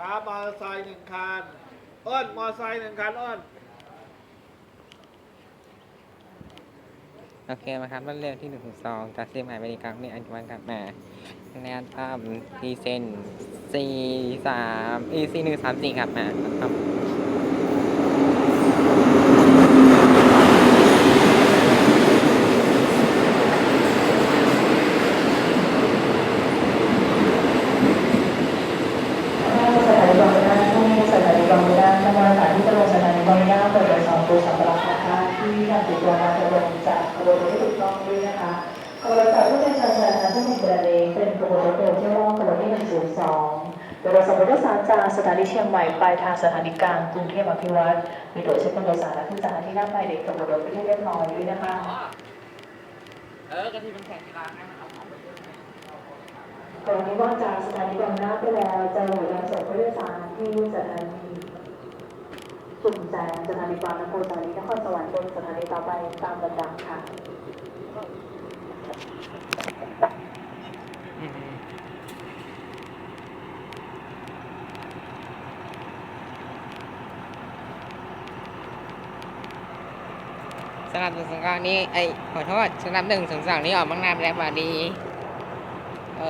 ครับมอเตอร์ไซค์หนึ่งคันอ้นมอเตอร์ไซค์หนึ่งคันอ้นโอเคมาครับรถเร็วที่หนึ่งสองจากเสียงใหม่ไปดีกลางนี่อันวันกลับมาแนนตามดีเซนสี่สามอีซีหนึ่งสามสี่ครับมาครับ สถานีบางนาที่สถานีบางนาทำงานสถานที่ตลงสถานีบางนาเปิดโดยสองตัวสัมปทานะคะที่นำติดตัวมาตลงจากขบวนรถที่ถูกต้องด้วยนะคะขบวนรถจากผู้เป็นชาชาผู้มีประเด็นเป็นขบวนรถเดินที่ร่องขบวนที่หนึ่งศูนย์สองโดยรถสมรถสารจากสถานีเชียงใหม่ปลายทางสถานีกลางกรุงเทพอภิวัตรมีตัวเช็คเป็นโดยสารและขึ้นสถานที่หน้าไปเด็กขบวนรถไปที่เรียบร้อยด้วยนะคะเออกะทิมันแข็งกีฬาให้มันเอาของไปด้วยตรงนี้ว่าจากสถานีบางนาไปแล้วจะหลุดการส่งผู้โดยสารที่สถานี จุ่มแจงสถานีบางนาโพสถานีนครสวรรค์เป็นสถานีต่อไปตามลำดับค่ะสำหรับหนึ่งสองก้านี้ไอขอโทษสำหรับหนึ่งสองสองนี้ออกบางนาไปแล้วบาดีเอ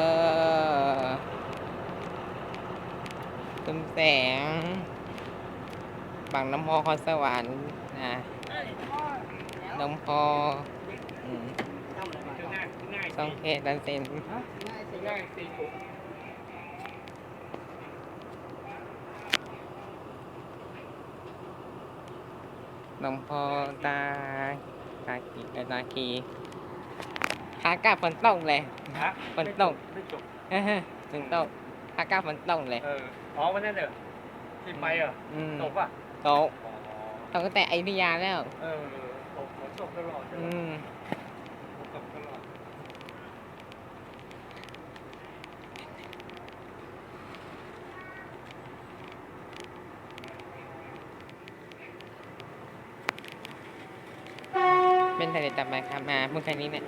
อตุมแสง บางน้ำพอคอนสวรรค์นะน้ำพออืมสองเขตดันเซนน้ำพอตาตากีเอ่อตากีขากลับฝนตกเลยฮะฝนตกไม่จบฝนตกขากลับฝนตกเลยเอออ๋อวันนั้นเหรอที่ไปเหรออืมตกป่ะ ตกอ๋อตกตั้งแต่อยุธยาแล้ว เออตกฝนตกตลอดใช่ไหมอืมฝนตกตลอดเป็นทะเลจับไปครับมาพูดแค่นี้เนี่ย